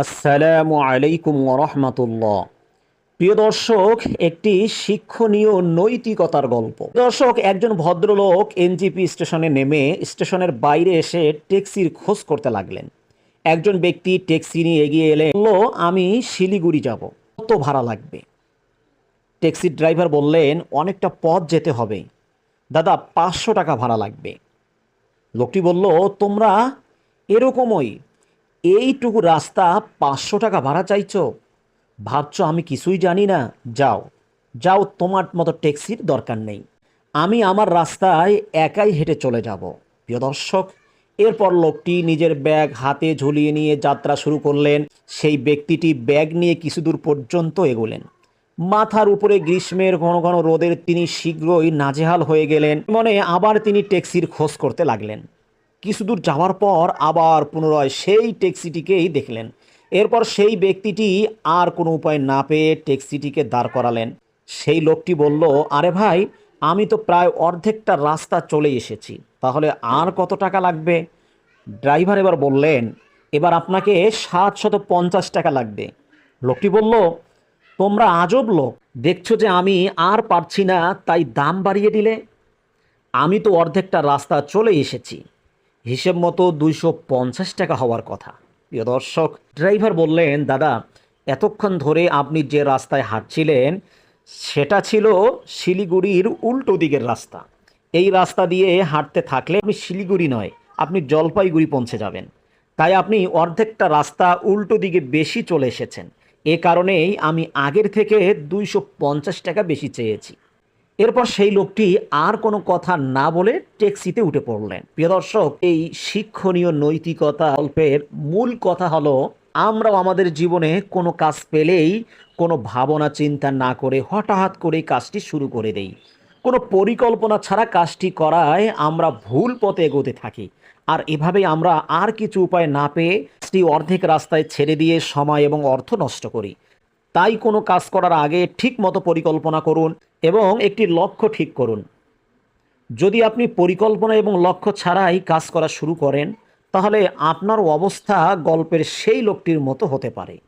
আসসালামু আলাইকুম রহমতুল্লাহ। প্রিয় দর্শক, একটি শিক্ষণীয় নৈতিকতার গল্প। দর্শক, একজন ভদ্রলোক এনজিপি স্টেশনে নেমে স্টেশনের বাইরে এসে ট্যাক্সির খোঁজ করতে লাগলেন। একজন ব্যক্তি ট্যাক্সি নিয়ে এগিয়ে এলে বলল, আমি শিলিগুড়ি যাব, কত ভাড়া লাগবে? ট্যাক্সির ড্রাইভার বললেন, অনেকটা পথ যেতে হবে। দাদা, পাঁচশো টাকা ভাড়া লাগবে। লোকটি বলল, তোমরা এরকমই এইটুকু রাস্তা পাঁচশো টাকা ভাড়া চাইছো? ভাবছ আমি কিছুই জানি না। যাও যাও, তোমার মতো ট্যাক্সির দরকার নেই। আমি আমার রাস্তায় একাই হেঁটে চলে যাব। প্রিয় দর্শক, এরপর লোকটি নিজের ব্যাগ হাতে ঝুলিয়ে নিয়ে যাত্রা শুরু করলেন। সেই ব্যক্তিটি ব্যাগ নিয়ে কিছু দূর পর্যন্ত এগোলেন। মাথার উপরে গ্রীষ্মের ঘন ঘন রোদের তিনি শীঘ্রই নাজেহাল হয়ে গেলেন। মনে আবার তিনি ট্যাক্সির খোঁজ করতে লাগলেন। কিছু দূর যাওয়ার পর আবার পুনরায় সেই ট্যাক্সিটিকেই দেখলেন। এরপর সেই ব্যক্তিটি আর কোনো উপায় না পেয়ে ট্যাক্সিটিকে দাঁড় করালেন। সেই লোকটি বলল, আরে ভাই, আমি তো প্রায় অর্ধেকটা রাস্তা চলে এসেছি, তাহলে আর কত টাকা লাগবে? ড্রাইভার এবার বললেন, এবার আপনাকে সাতশত পঞ্চাশ টাকা লাগবে। লোকটি বলল, তোমরা আজব লোক, দেখছ যে আমি আর পারছি না তাই দাম বাড়িয়ে দিলে? আমি তো অর্ধেকটা রাস্তা চলে এসেছি। হিসেব মতো দুইশো পঞ্চাশ টাকা হওয়ার কথা। প্রিয় দর্শক, ড্রাইভার বললেন, দাদা, এতক্ষণ ধরে আপনি যে রাস্তায় হাঁটছিলেন, সেটা ছিল শিলিগুড়ির উল্টো দিকের রাস্তা। এই রাস্তা দিয়ে হাঁটতে থাকলে আপনি শিলিগুড়ি নয়, আপনি জলপাইগুড়ি পৌঁছে যাবেন। তাই আপনি অর্ধেকটা রাস্তা উল্টো দিকে বেশি চলে এসেছেন। এ কারণেই আমি আগের থেকে দুইশো পঞ্চাশ টাকা বেশি চেয়েছি। এরপর সেই লোকটি আর কোনো কথা না বলে ট্যাক্সিতে উঠে পড়লেন। প্রিয় দর্শক, এই শিক্ষণীয় নৈতিকতা গল্পের মূল কথা হলো, আমরাও আমাদের জীবনে কোনো কাজ পেলেই কোনো ভাবনা চিন্তা না করে হঠাৎ করে কাজটি শুরু করে দেই। কোনো পরিকল্পনা ছাড়া কাজটি করায় আমরা ভুল পথে এগোতে থাকি। আর এভাবেই আমরা আর কিছু উপায় না পেয়ে কাজটি অর্ধেক রাস্তায় ছেড়ে দিয়ে সময় এবং অর্থ নষ্ট করি। তাই কোনো কাজ করার আগে ঠিক মতো পরিকল্পনা করুন এবং একটি লক্ষ্য ঠিক করুন। যদি আপনি পরিকল্পনা এবং লক্ষ্য ছাড়াই কাজ করা শুরু করেন, তাহলে আপনার অবস্থা গল্পের সেই লোকটির মতো হতে পারে।